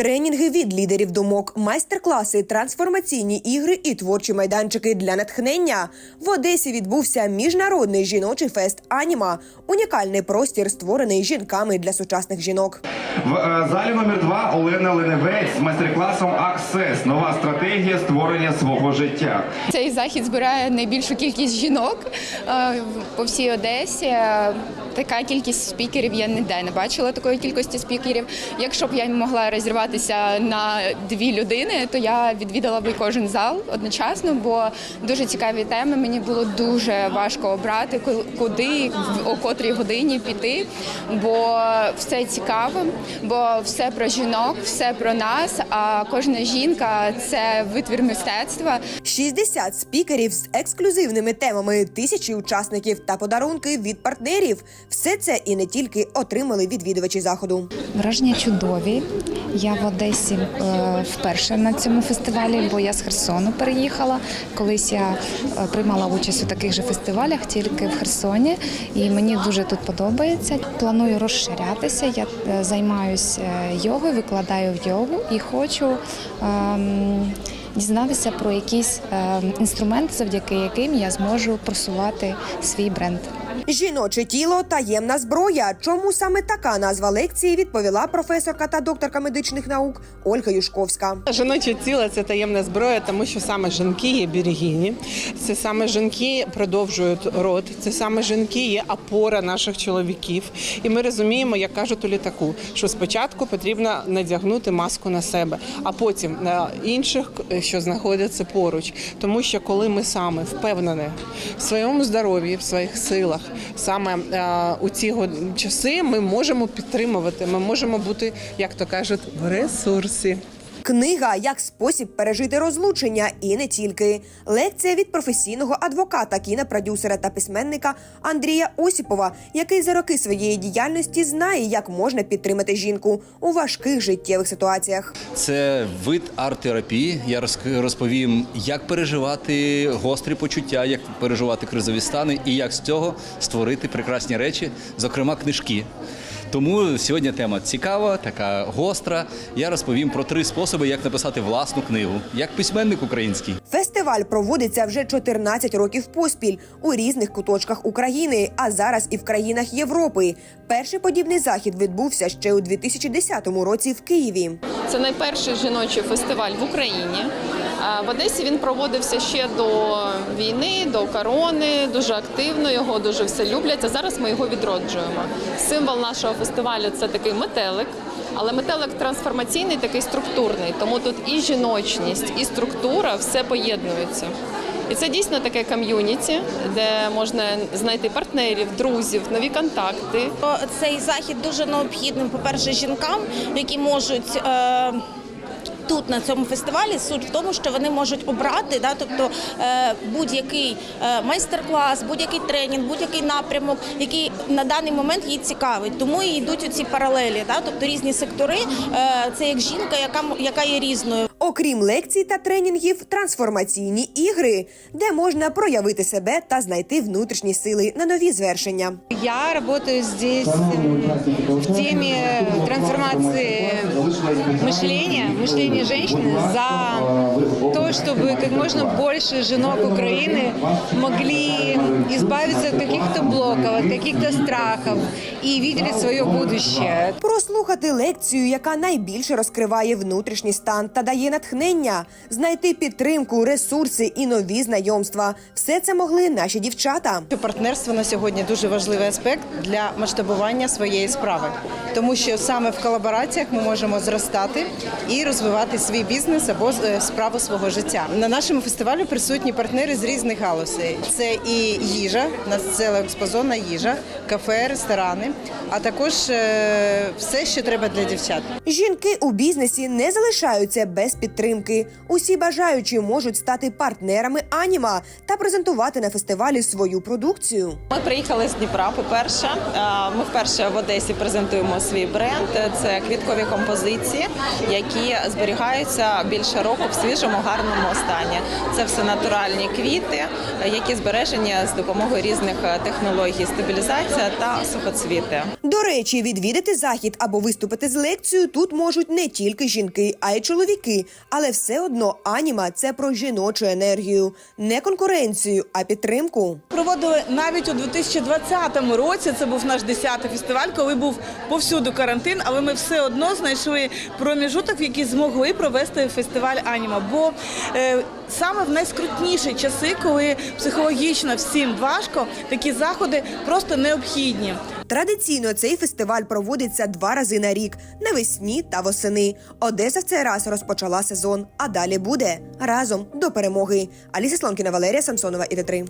Тренінги від лідерів думок, майстер-класи, трансформаційні ігри і творчі майданчики для натхнення. В Одесі відбувся міжнародний жіночий фест Аніма, унікальний простір, створений жінками для сучасних жінок. В е, залі номер 2 Олена Леневець з майстер-класом Аксес. Нова стратегія створення свого життя. Цей захід збирає найбільшу кількість жінок е, по всій Одесі. Е, Така кількість спікерів я ніде не бачила такої кількості спікерів. Якщо б я могла розірватися на дві людини, то я відвідала би кожен зал одночасно, бо дуже цікаві теми. Мені було дуже важко обрати, ку- куди о котрій годині піти, бо все цікаво, бо все про жінок, все про нас. А кожна жінка це витвір мистецтва. 60 спікерів з ексклюзивними темами, тисячі учасників та подарунки від партнерів. Все це і не тільки отримали відвідувачі заходу. Враження чудові. Я в Одесі е, вперше на цьому фестивалі, бо я з Херсону переїхала. Колись я е, приймала участь у таких же фестивалях, тільки в Херсоні, і мені дуже тут подобається. Планую розширятися. Я е, займаюся йогою, викладаю в йогу і хочу. ем, Дізнатися про якийсь е, інструмент, завдяки яким я зможу просувати свій бренд. Жіноче тіло таємна зброя. Чому саме така назва лекції відповіла професорка та докторка медичних наук Ольга Юшковська. Жіноче тіло це таємна зброя, тому що саме жінки є берегині, це саме жінки продовжують род, це саме жінки є опора наших чоловіків. І ми розуміємо, як кажуть у літаку, що спочатку потрібно надягнути маску на себе, а потім на інших, що знаходяться поруч. Тому що коли ми саме впевнені в своєму здоров'ї, в своїх силах, саме е, у ці часи ми можемо підтримувати, ми можемо бути, як то кажуть, в ресурсі. Книга як спосіб пережити розлучення, і не тільки. Лекція від професійного адвоката, кінопродюсера та письменника Андрія Осіпова, який за роки своєї діяльності знає, як можна підтримати жінку у важких життєвих ситуаціях. Це вид арт-терапії. Я розповім, як переживати гострі почуття, як переживати кризові стани і як з цього створити прекрасні речі, зокрема книжки. Тому сьогодні тема цікава, така гостра. Я розповім про три способи, як написати власну книгу, як письменник український. Фестиваль проводиться вже 14 років поспіль у різних куточках України, а зараз і в країнах Європи. Перший подібний захід відбувся ще у 2010 році в Києві. Це найперший жіночий фестиваль в Україні. В Одесі він проводився ще до війни, до корони, дуже активно. Його дуже все люблять. А зараз ми його відроджуємо. Символ нашого фестивалю це такий метелик. Але метелик трансформаційний, такий структурний, тому тут і жіночність, і структура все поєднуються. І це дійсно таке ком'юніті, де можна знайти партнерів, друзів, нові контакти. Цей захід дуже необхідним, по-перше, жінкам, які можуть. Е- Тут на цьому фестивалі суть в тому, що вони можуть обрати, да, тобто е, будь-який е, майстер-клас, будь-який тренінг, будь-який напрямок, який на даний момент їй цікавить. Тому і йдуть оці паралелі, да, тобто різні сектори. Е, це як жінка, яка м- яка є різною. Окрім лекцій та тренінгів, трансформаційні ігри, де можна проявити себе та знайти внутрішні сили на нові звершення. Я работаю здесь м, в теме трансформации мышления, мышления женщины за то, чтобы как можно больше женок Украины могли избавиться от каких-то блоков, от каких-то страхов и видели свое будущее. Прослухати лекцію, яка найбільше розкриває внутрішній стан та дає натхнення, знайти підтримку, ресурси і нові знайомства. Все це могли наші дівчата. Партнерство на сьогодні дуже важливий аспект для масштабування своєї справи, тому що саме в колабораціях ми можемо зростати і розвивати свій бізнес або е, справу свого життя. На нашому фестивалі присутні партнери з різних галузей. Це і їжа, у нас ціла експозонна їжа, кафе, ресторани, а також е, все, що треба для дівчат. Жінки у бізнесі не залишаються без підтримки. Усі бажаючі можуть стати партнерами Аніма та презентувати на фестивалі свою продукцію. Ми приїхали з Дніпра. По перше, ми вперше в Одесі презентуємо презентуємо свій бренд. Це квіткові композиції, які зберігаються більше року в свіжому гарному стані. Це все натуральні квіти, які збережені з допомогою різних технологій стабілізація та сухоцвіти. До речі, відвідати захід або виступити з лекцією тут можуть не тільки жінки, а й чоловіки. Але все одно аніма це про жіночу енергію, не конкуренцію, а підтримку. Проводили навіть у 2020 році. Це був наш 10-й фестиваль, коли був повсюду карантин, але ми все одно знайшли проміжуток, в який змогли провести фестиваль Аніма. Бо е, саме в найскрутніші часи, коли психологічно всім важко, такі заходи просто необхідні. Традиційно цей фестиваль проводиться два рази на рік навесні та восени. Одеса в цей раз розпочала сезон, а далі буде разом до перемоги. Аліса Слонкіна, Валерія Самсонова, і ІТ3.